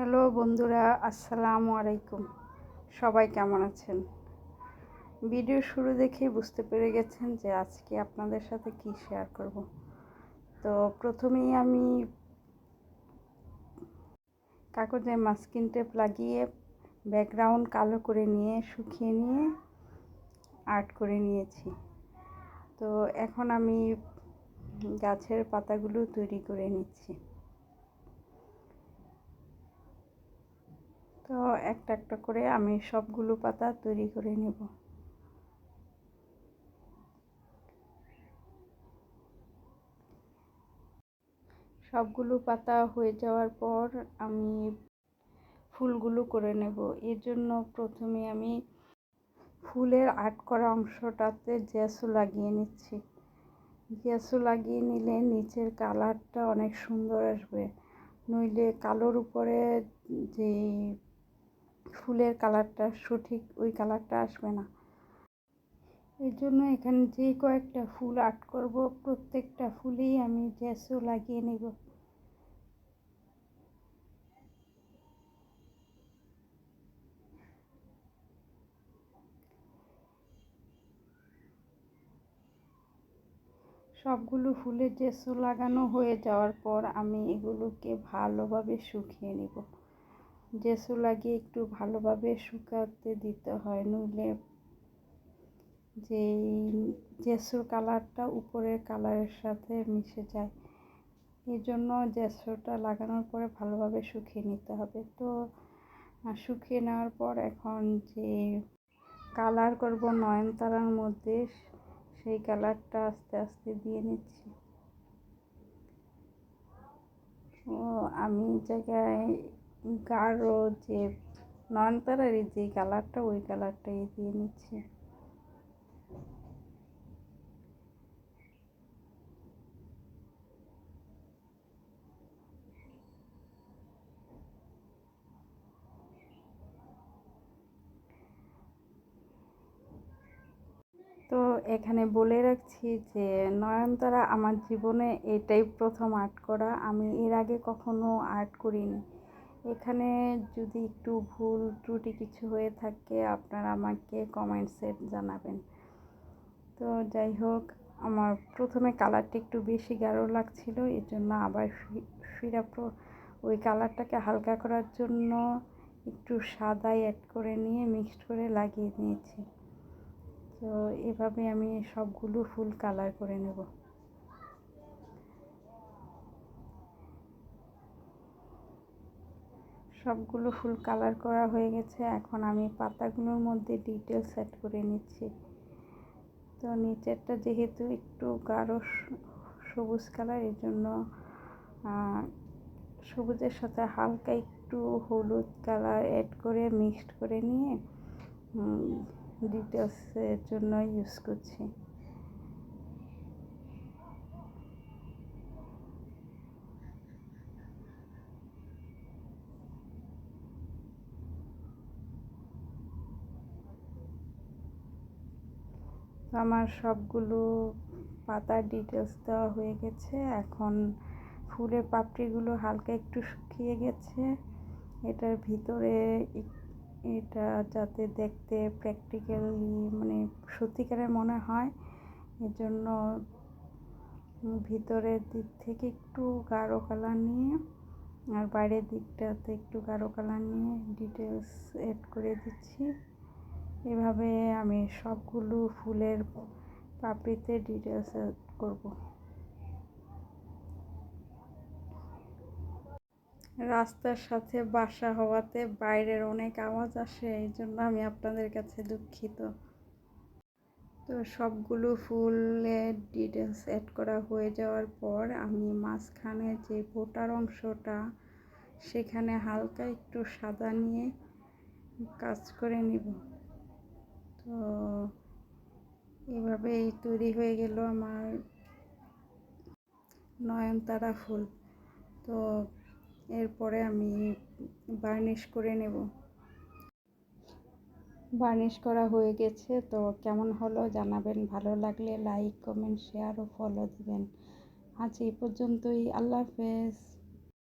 Hello বন্ধুরা, আসসালামু আলাইকুম। সবাই কেমন আছেন? ভিডিও শুরু দেখেই বুঝতে পেরে গেছেন যে আজকে আপনাদের সাথে কি শেয়ার করব। তো প্রথমেই আমি কাগজে মাস্কিন টেপ লাগিয়ে ব্যাকগ্রাউন্ড কালো করে নিয়ে, শুকিয়ে নিয়ে আর্ট করে নিয়েছি। তো এখন আমি গাছের পাতাগুলো তৈরি করে নিচ্ছি। তো একটা একটা করে আমি সবগুলো পাতা তৈরি করে নেব। সবগুলো পাতা হয়ে যাওয়ার পর আমি ফুলগুলো করে নেব। এর জন্য প্রথমে আমি ফুলের আর্ট করা অংশটাতে জ্যাসু লাগিয়ে নিচ্ছি। জ্যাসু লাগিয়ে নিলে নিচের কালারটা অনেক সুন্দর আসবে। নইলে কালোর উপরে যে ফুলের কালারটা সঠিক, ওই কালারটা আসবে না। এই জন্য এখানে যে কয়েকটা ফুল আর্ট করব, প্রত্যেকটা ফুলেই আমি জ্যাসো লাগিয়ে নেব। সবগুলো ফুলের জেসু লাগানো হয়ে যাওয়ার পর আমি এগুলোকে ভালোভাবে শুকিয়ে নেব। জেসু লাগিয়ে একটু ভালোভাবে শুকাতে দিতে হয়, নইলে যে জেসুর কালারটা উপরের কালারের সাথে মিশে যায় এই জন্য জেসুটা লাগানোর পরে ভালোভাবে শুকিয়ে নিতে হবে। তো শুকিয়ে নেওয়ার পর এখন যে কালার করব নয়নতারার মধ্যে, সেই কালারটা আস্তে আস্তে দিয়ে নিচ্ছি। ও, আমি জায়গায় গাঢ় যে নয়নতারারই যে কালারটা, ওই কালারটাই দিয়ে নিচ্ছে। তো এখানে বলে রাখছি যে, নয়নতারা আমার জীবনে এটাই প্রথম আর্ট করা। আমি এর আগে কখনো আর্ট করিনি। এখানে যদি একটু ভুল ত্রুটি কিছু হয়ে থাকে, আপনারা আমাকে কমেন্টসে জানাবেন। তো যাই হোক, আমার প্রথমে কালারটা একটু বেশি গাঢ় লাগছিল এর জন্য আবার ফিরা ওই কালারটাকে হালকা করার জন্য একটু সাদাই অ্যাড করে নিয়ে মিক্সড করে লাগিয়ে নিয়েছি। তো এভাবে আমি সবগুলো ফুল কালার করে নেব। সবগুলো ফুল কালার করা হয়ে গেছে। এখন আমি পাতাগুলোর মধ্যে ডিটেলস সেট করে নিচ্ছি। তো নিচেরটা যেহেতু একটু গাঢ় সবুজ কালার এই জন্য সবুজের সাথে হালকা একটু হলুদ কালার অ্যাড করে মিক্সড করে নিয়ে ডিটেলসের জন্য ইউজ করছি। আমার সবগুলো পাতার ডিটেলস দেওয়া হয়ে গেছে। এখন ফুলের পাপড়িগুলো হালকা একটু শুকিয়ে গেছে। এটার ভিতরে এটা যাতে দেখতে প্র্যাকটিক্যালি মানে সত্যিকারের মনে হয়। এজন্য ভিতরের দিক থেকে একটু গাঢ় কালার নিয়ে আর বাইরের দিকটাতে একটু গাঢ় কালার নিয়ে ডিটেলস এড করে দিচ্ছি। এভাবে আমি সবগুলো ফুলের পাপড়িতে ডিটেলস করব। রাস্তার সাথে বাসা হওয়াতে বাইরের অনেক আওয়াজ আসে, এই জন্য আমি আপনাদের কাছে দুঃখিত। তো সবগুলো ফুলের ডিটেলস অ্যাড করা হয়ে যাওয়ার পর আমি মাঝখানে যে বোটার অংশটা, সেখানে হালকা একটু সাদা নিয়ে কাজ করে নিব। তো এভাবেই তৈরি হয়ে গেল আমার নয়নতারা ফুল। তো এরপরে আমি বার্নিশ করে নেব। বার্নিশ করা হয়ে গেছে। তো কেমন হলো জানাবেন। ভালো লাগলে লাইক কমেন্ট শেয়ার ও ফলো দিবেন। আজ এই পর্যন্তই। আল্লাহ হাফেজ।